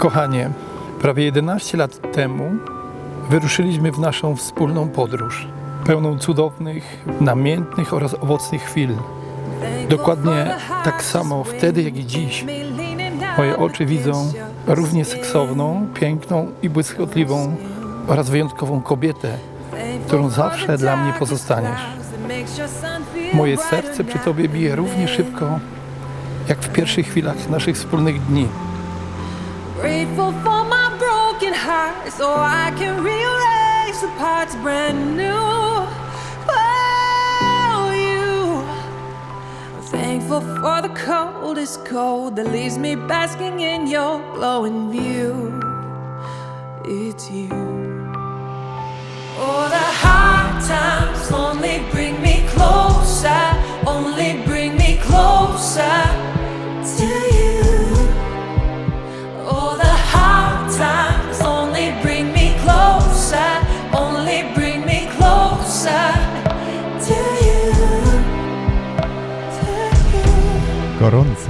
Kochanie, prawie 11 lat temu wyruszyliśmy w naszą wspólną podróż, pełną cudownych, namiętnych oraz owocnych chwil. Dokładnie tak samo wtedy, jak i dziś. Moje oczy widzą równie seksowną, piękną i błyskotliwą oraz wyjątkową kobietę, którą zawsze dla mnie pozostaniesz. Moje serce przy Tobie bije równie szybko, jak w pierwszych chwilach naszych wspólnych dni. Grateful for my broken heart so I can rearrange the parts brand new for you. I'm Thankful for the coldest cold that leaves me basking in your glowing view. It's you. Oh, the hard times only bring me closer, only bring me closer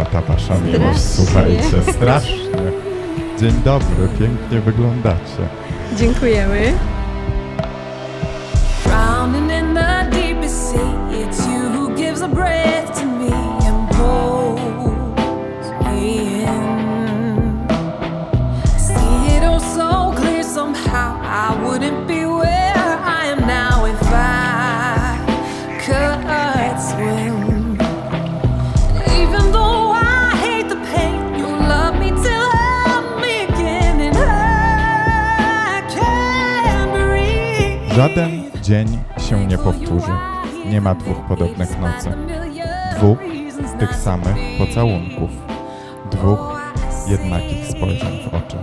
Ta wasza miłość, słuchajcie, strasznie. Dzień dobry, pięknie wyglądacie. Dziękujemy. Drowning in the deepest sea, it's you who gives a breath Żaden dzień się nie powtórzy. Nie ma dwóch podobnych nocy. Dwóch tych samych pocałunków. Dwóch jednakich spojrzeń w oczy.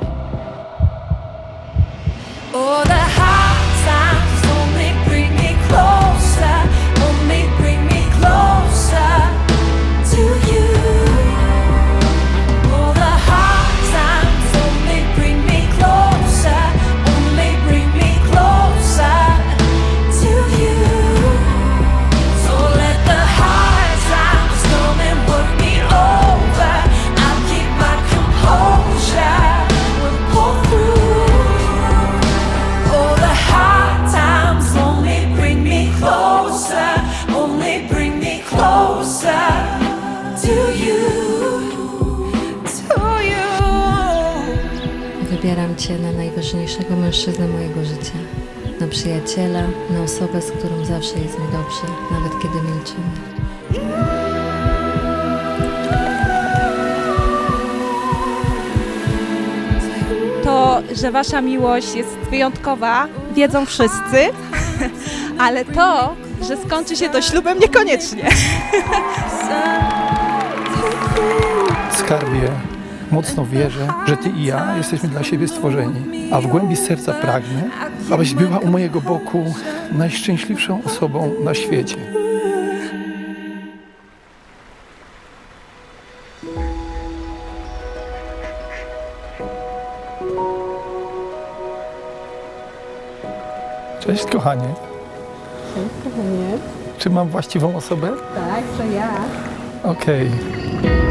Cię na najważniejszego mężczyznę mojego życia. Na przyjaciela, na osobę, z którą zawsze jest mi dobrze, nawet kiedy milczymy. To, że wasza miłość jest wyjątkowa, wiedzą wszyscy, ale to, że skończy się to ślubem niekoniecznie. Skarbie, mocno wierzę, że Ty i ja jesteśmy dla siebie stworzeni, a w głębi serca pragnę, abyś była u mojego boku najszczęśliwszą osobą na świecie. Cześć kochanie. Kochanie. Czy mam właściwą osobę? Tak, to ja. Okej. Kochani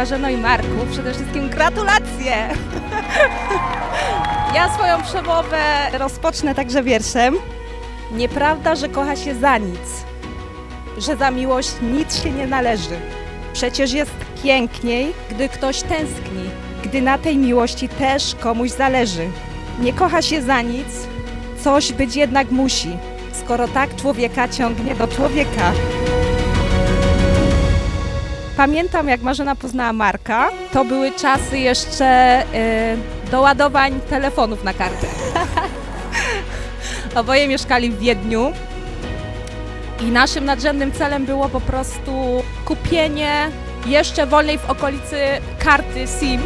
Marzeno i Marku, przede wszystkim gratulacje! Ja swoją przemowę rozpocznę także wierszem. Nieprawda, że kocha się za nic, że za miłość nic się nie należy. Przecież jest piękniej, gdy ktoś tęskni, gdy na tej miłości też komuś zależy. Nie kocha się za nic, coś być jednak musi, skoro tak człowieka ciągnie do człowieka. Pamiętam, jak Marzena poznała Marka, to były czasy jeszcze y, doładowań telefonów na kartę. Oboje mieszkali w Wiedniu i naszym nadrzędnym celem było po prostu kupienie jeszcze wolnej w okolicy karty SIM.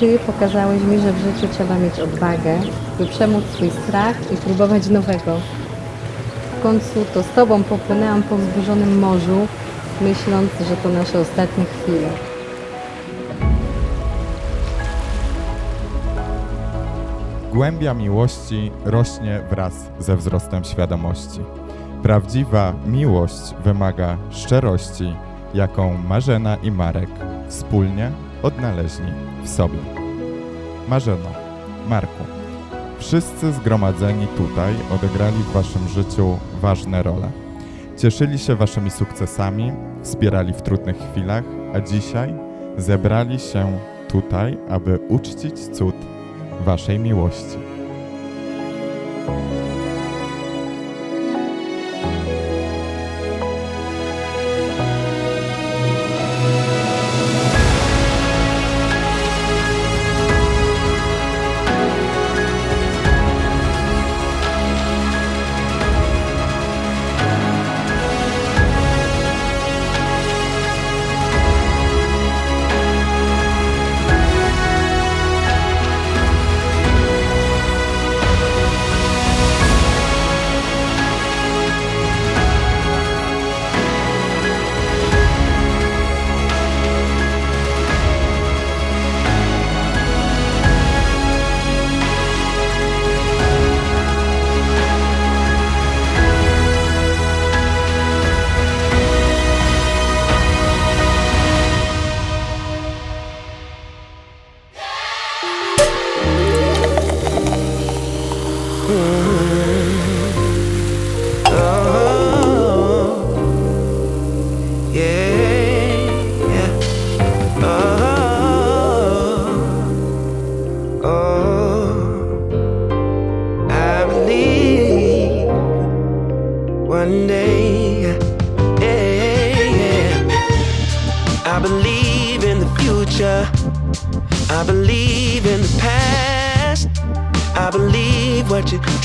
Ty pokazałeś mi, że w życiu trzeba mieć odwagę, by przemóc swój strach i próbować nowego. W końcu to z Tobą popłynęłam po wzburzonym morzu, myśląc, że to nasze ostatnie chwile. Głębia miłości rośnie wraz ze wzrostem świadomości. Prawdziwa miłość wymaga szczerości, jaką Marzena i Marek wspólnie odnaleźli w sobie. Marzeno, Marku, wszyscy zgromadzeni tutaj odegrali w waszym życiu ważne role. Cieszyli się waszymi sukcesami, wspierali w trudnych chwilach, a dzisiaj zebrali się tutaj, aby uczcić cud waszej miłości.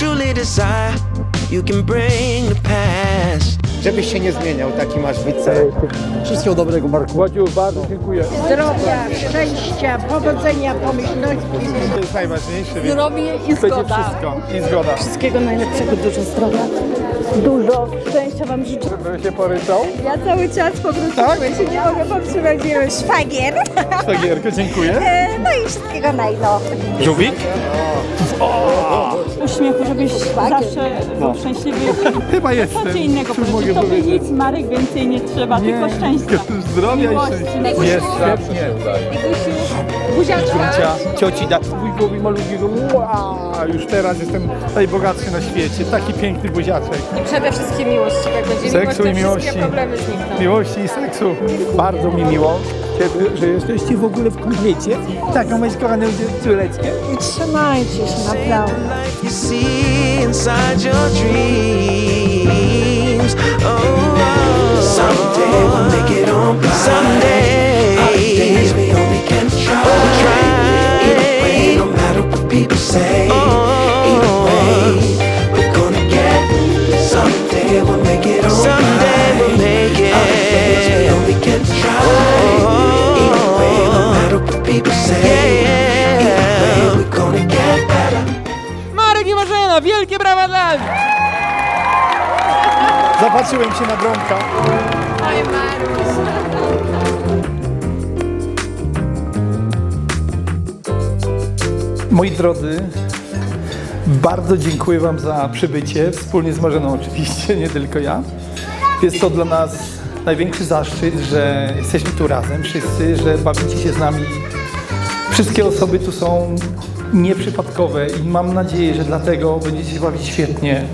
Truly desire, you can bring to pass. Żebyś się nie zmieniał, taki masz być cel. Wszystkiego dobrego, Marku. Władziu, bardzo dziękuję. zdrowia, szczęścia, powodzenia, pomyślności. To jest najważniejsze. więc Zdrowie i Chcecie zgoda. wszystko i zgoda. Wszystkiego najlepszego, dużo zdrowia. Dużo szczęścia Wam życzę. Żeby się poryczał. Ja cały czas po prostu Tak? się nie mogę powstrzymać. Szwagier. Szwagierkę, dziękuję. E, No i wszystkiego najno. Żółwik? uśmiechu, żebyś zawsze był szczęśliwy. Chyba Co jestem. ci innego powiedzieć? Tobie powiedzieć? nic, Marek, więcej nie trzeba, tylko szczęścia. Zdrowia i Miłości. szczęścia. Jest świetnie. Buziaczka. Cioci da wujkowi malutkiego. Wow, już teraz jestem najbogatszy na świecie. Taki piękny buziaczek. I przede wszystkim miłości. Jak będzie Seksu miłość, i to miłości. wszystkie problemy znikną. Miłości i seksu. Bardzo mi miło, że jesteście w ogóle w komplecie. Taką moją kochaną córeczkę. I trzymajcie się, naprawdę. The life you see inside your dreams. Oh, someday we'll make it on. Someday. Days we try. Oh, try. It ain't no matter what people say. Oh. Drodzy, Bardzo dziękuję Wam za przybycie, wspólnie z Marzeną oczywiście, nie tylko ja. Jest to dla nas największy zaszczyt, że jesteśmy tu razem wszyscy, że bawicie się z nami. Wszystkie osoby tu są nieprzypadkowe i mam nadzieję, że dlatego będziecie się bawić świetnie.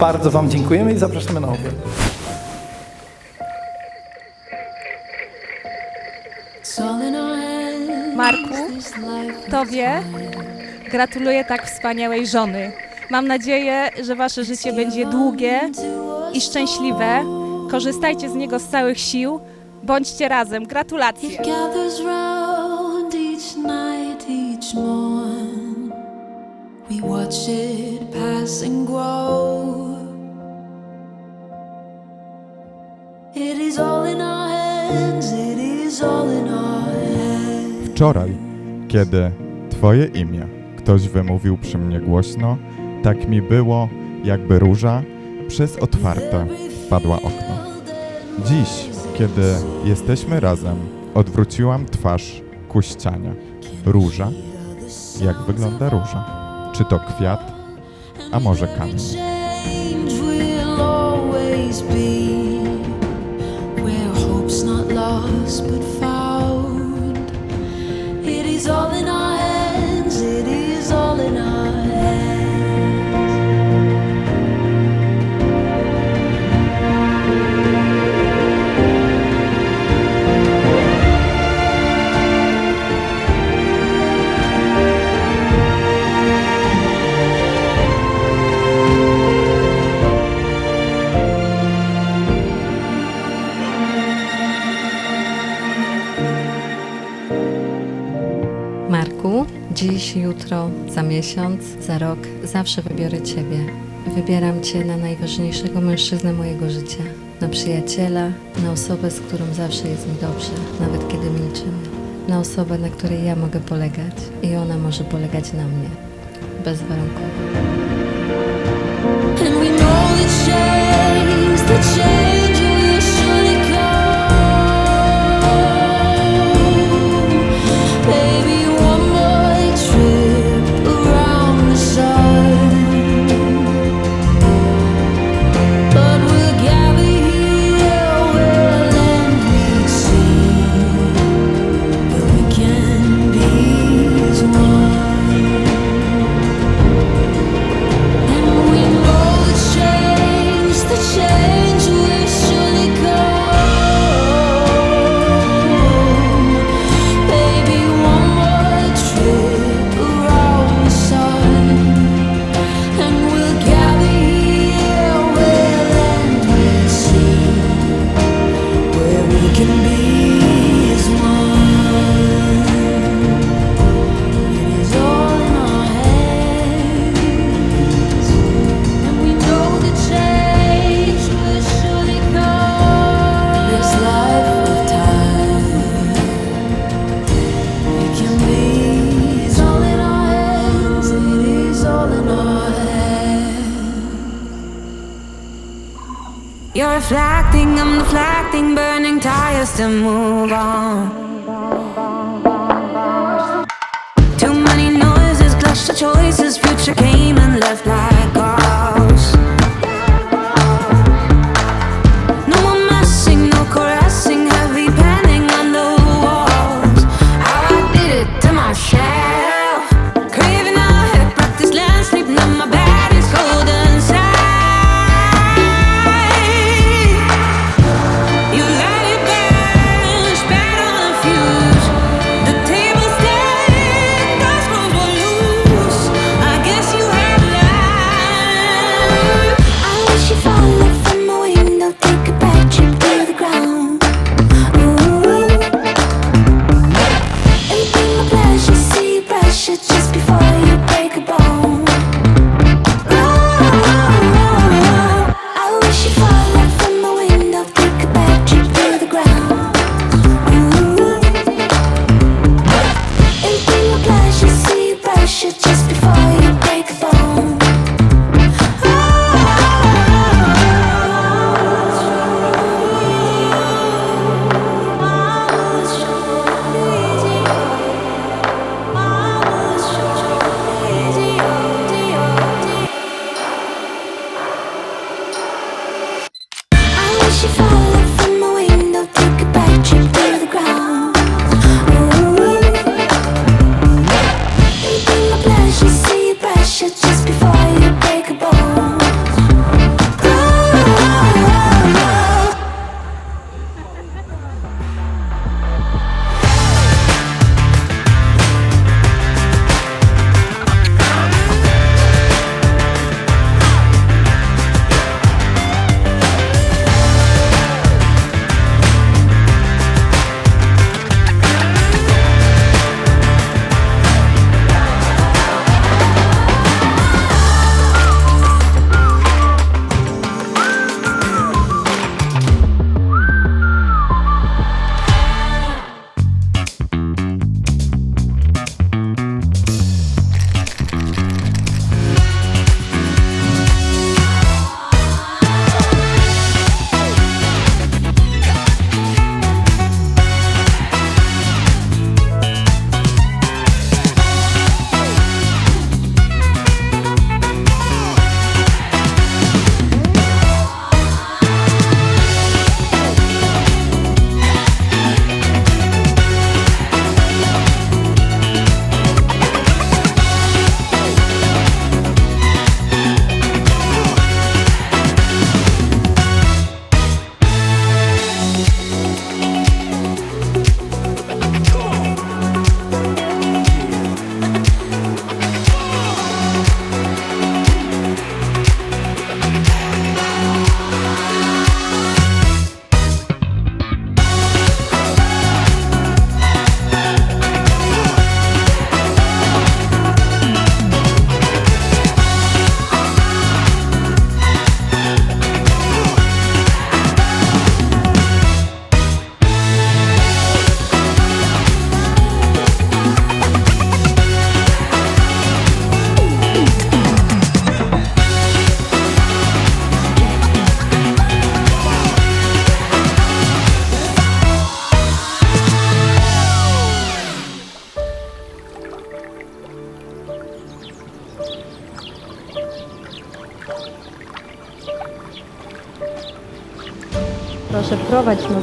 Bardzo Wam dziękujemy i zapraszamy na obiad. Marku, Tobie gratuluję tak wspaniałej żony. Mam nadzieję, że Wasze życie będzie długie i szczęśliwe. Korzystajcie z niego z całych sił. Bądźcie razem. Gratulacje. We watch it pass and grow. It is all in our hands, it is all in our hands. Wczoraj, kiedy Twoje imię ktoś wymówił przy mnie głośno, tak mi było, jakby róża przez otwarte wpadła okno. Dziś, kiedy jesteśmy razem, odwróciłam twarz ku ścianie. Róża? Jak wygląda róża? Czy to kwiat, a może kamień? But found. It is all jutro, za miesiąc, za rok, zawsze wybiorę Ciebie. Wybieram Cię na najważniejszego mężczyznę mojego życia, na przyjaciela, na osobę, z którą zawsze jest mi dobrze, nawet kiedy milczymy. Na osobę, na której ja mogę polegać i ona może polegać na mnie. Bezwarunkowo. And we know that change, that change tires to move on.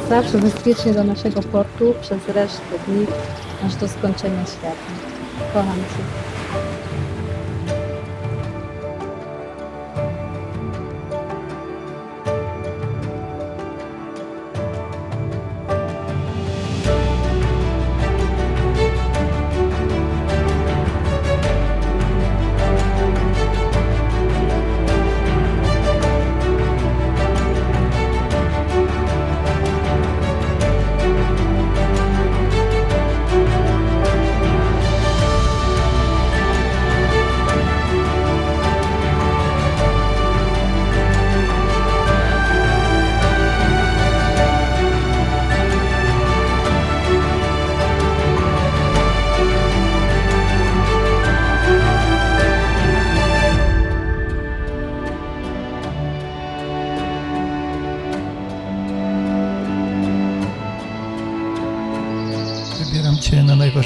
Zawsze bezpiecznie do naszego portu przez resztę dni, aż do skończenia świata. Kocham Cię.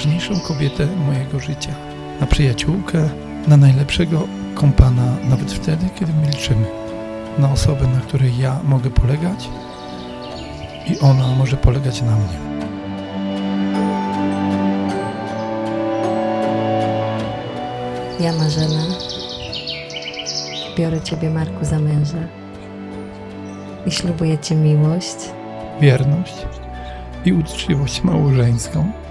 Najważniejszą kobietę mojego życia, na przyjaciółkę, na najlepszego kompana, nawet wtedy, kiedy milczymy, na osobę, na której ja mogę polegać i ona może polegać na mnie. Ja, Marzena, biorę Ciebie, Marku, za męża i ślubuję Ci miłość, Wierność i uczciwość małżeńską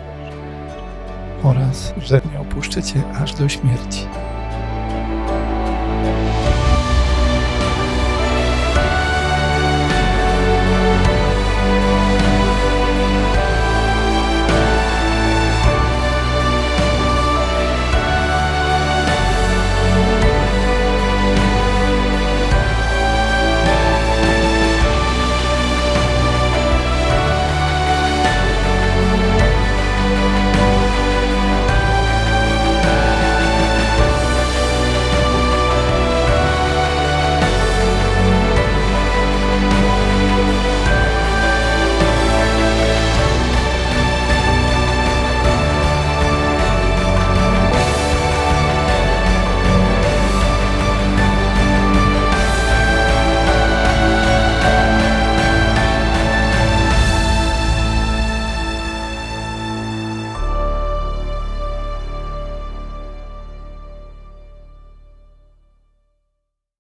oraz, że nie opuszczę Cię aż do śmierci.